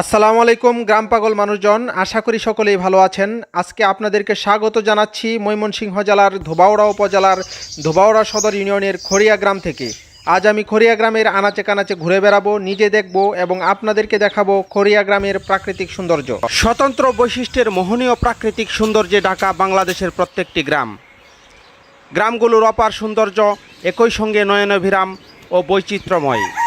আসসালামু আলাইকুম, গ্রাম পাগল মানুষজন। আশা করি সকলেই ভালো আছেন। আজকে আপনাদেরকে স্বাগত জানাচ্ছি ময়মনসিংহ জেলার ধোবাউড়া উপজেলার ধোবাউড়া সদর ইউনিয়নের খড়িয়া গ্রাম থেকে। আজ আমি খড়িয়া গ্রামের আনাচে কানাচে ঘুরে বেড়াবো, নিজে দেখব এবং আপনাদেরকে দেখাবো খড়িয়া গ্রামের প্রাকৃতিক সৌন্দর্য। স্বতন্ত্র বৈশিষ্ট্যের মোহনীয় প্রাকৃতিক সৌন্দর্যে ঢাকা বাংলাদেশের প্রত্যেকটি গ্রাম। গ্রামগুলোর অপার সৌন্দর্য, একই সঙ্গে নয়নভিরাম ও বৈচিত্র্যময়।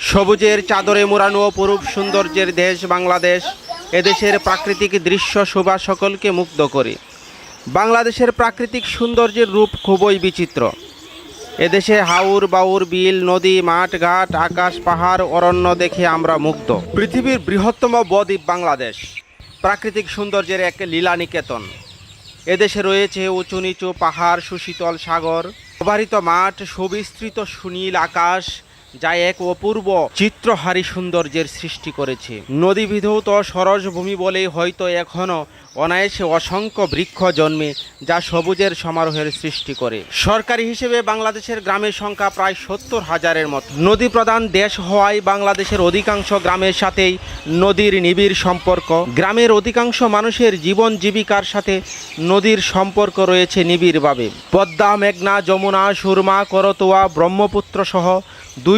সবুজের চাদরে মোড়ানো অপরূপ সৌন্দর্যের দেশ বাংলাদেশ, এদেশের প্রাকৃতিক দৃশ্য শোভা সকলকে মুগ্ধ করে। বাংলাদেশের প্রাকৃতিক সৌন্দর্যের রূপ খুবই বিচিত্র। এদেশে হাউর বাউর, বিল, নদী, মাঠ, ঘাট, আকাশ, পাহাড়, অরণ্য দেখে আমরা মুগ্ধ। পৃথিবীর বৃহত্তম বদ্বীপ বাংলাদেশ, প্রাকৃতিক সৌন্দর্যের এক লীলা নিকেতন এদেশে রয়েছে উঁচু নিচু পাহাড়, সুশীতল সাগর প্রবাহিত মাঠ, সুবিস্তৃত সুনীল আকাশ যা এক অপূর্ব চিত্রহারী সৌন্দর্যের সৃষ্টি করেছে। নদী বিধৌত সরস ভূমি বলে হয়তো এখনও অনায়াসে অসংখ্য বৃক্ষ জন্মে যা সবুজের সমারোহের সৃষ্টি করে। সরকারি হিসেবে বাংলাদেশের গ্রামের সংখ্যা প্রায় সত্তর হাজারের মতো। নদী প্রধান দেশ হওয়ায় বাংলাদেশের অধিকাংশ গ্রামের সাথেই নদীর নিবিড় সম্পর্ক। গ্রামের অধিকাংশ মানুষের জীবন জীবিকার সাথে নদীর সম্পর্ক রয়েছে নিবিড়ভাবে। পদ্মা, মেঘনা, যমুনা, সুরমা, করতোয়া ব্রহ্মপুত্র সহ দুই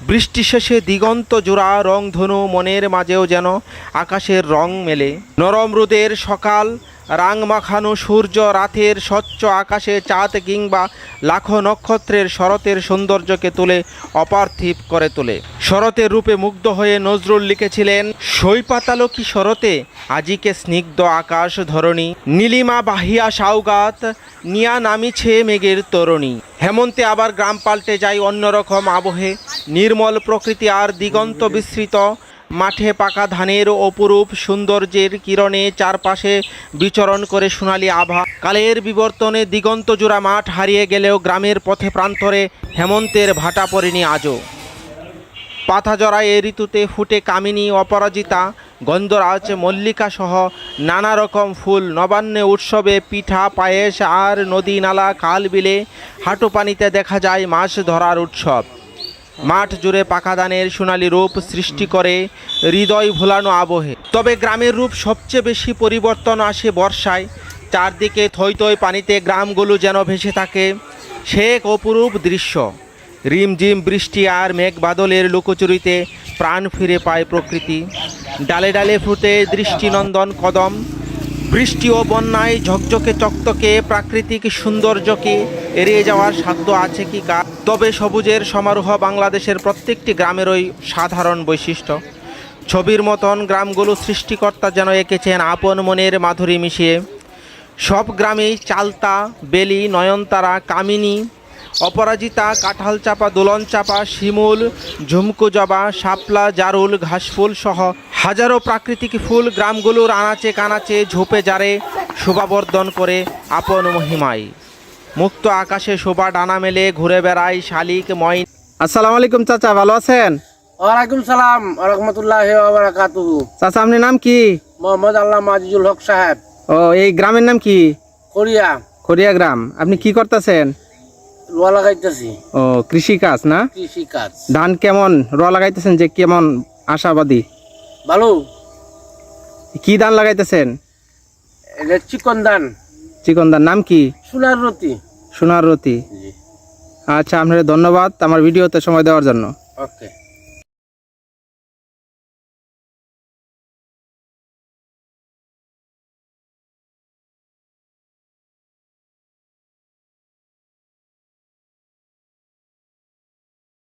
বৃষ্টি শেষে দিগন্ত জোড়া রংধনু মনের মাঝেও যেন আকাশের রং মেলে। নরম রোদের সকাল, রাং মাখানো সূর্য রাতের স্বচ্ছ আকাশে চাঁদ কিংবা লাখো নক্ষত্রের শরতের সৌন্দর্যকে তুলে অপার্থিব করে তোলে। শরতের রূপে মুগ্ধ হয়ে নজরুল লিখেছিলেন সৈপাতালো কি শরতে আজিকে স্নিগ্ধ আকাশ ধরণী, নীলিমা বাহিয়া সাউগাত, নিয়া নামিছে মেঘের তরণী। হেমন্তে আবার গ্রাম পাল্টে যায় অন্যরকম আবহে। নির্মল প্রকৃতি আর দিগন্ত বিস্তৃত, মাঠে পাকা ধানের অপরূপ সৌন্দর্যের কিরণে চারপাশে বিচরণ করে সোনালি আভা। কালের বিবর্তনে দিগন্ত জোড়া মাঠ হারিয়ে গেলেও গ্রামের পথে প্রান্তরে হেমন্তের ভাটা পড়েনি আজও। পাতা জড়া এ ঋতুতে ফুটে কামিনী অপরাজিতা, গন্ধরাজ মল্লিকা সহ নানা রকম ফুল, নবান্নে উৎসবে পিঠা, পায়েস আর নদী নালা, খাল বিলে, হাঁটু পানিতে দেখা যায় মাছ ধরার উৎসব। মাঠ জুড়ে পাকা ধানের সোনালি রূপ সৃষ্টি করে হৃদয় ভোলানো আবহে। তবে গ্রামের রূপ সবচেয়ে বেশি পরিবর্তন আসে বর্ষায়। চারদিকে থই থই পানিতে গ্রামগুলো যেন ভেসে থাকে। সে এক অপরূপ দৃশ্য। রিমঝিম বৃষ্টি আর মেঘ বাদলের লুকোচুরিতে প্রাণ ফিরে পায় প্রকৃতি। ডালে ডালে ফুটে দৃষ্টিনন্দন কদম। বৃষ্টি ও বন্যায় ঝকঝকে চকচকে প্রাকৃতিক সৌন্দর্যকে এড়িয়ে যাওয়ার সাধ্য আছে কি কা তবে সবুজের সমারোহ বাংলাদেশের প্রত্যেকটি গ্রামেরই সাধারণ বৈশিষ্ট্য। ছবির মতন গ্রামগুলো সৃষ্টিকর্তা যেন এঁকেছেন আপন মনের মাধুরী মিশিয়ে। সব গ্রামেই চালতা, বেলি, নয়নতারা, কামিনী অপরাজিতা কাঁঠাল চাপা দোলন চাপা শিমুল ঝুমকু জবা শাপলা জারুল ঘাসফুল সহ হাজারো প্রাকৃতিক ফুল গ্রামগুলোর আনাচে কানাচে ঝোপে জারে শোভাবর্ধন করে আপন মহিমায় মুক্ত আকাশে শোভা ডানা মেলে ঘুরে বেড়ায় শালিক মইন। আসসালামু আলাইকুম চাচা ভালো আছেন? ওয়ালাইকুম সালাম রহমতুল্লাহ বারাকাতুহু। চাচা আপনার নাম কি? মোহাম্মদ আল্লাহ আজিজুল হক সাহেব। ও এই গ্রামের নাম কি? কোরিয়া খড়িয়া গ্রাম। আপনি কি করতেছেন? রোয়া লাগাইতেছি। ও কৃষি কাজ না? কৃষি কাজ। ধান কেমন র লাগাইতেছেন যে কেমন আশাবাদী? ভালো কি ধান লাগাইতেছেন? এটা চিকন দান চিকন ধান নাম কি? সোনার রতি। সোনার রতি। আচ্ছা আপনার ধন্যবাদ আমার ভিডিওতে সময় দেওয়ার জন্য। ওকে।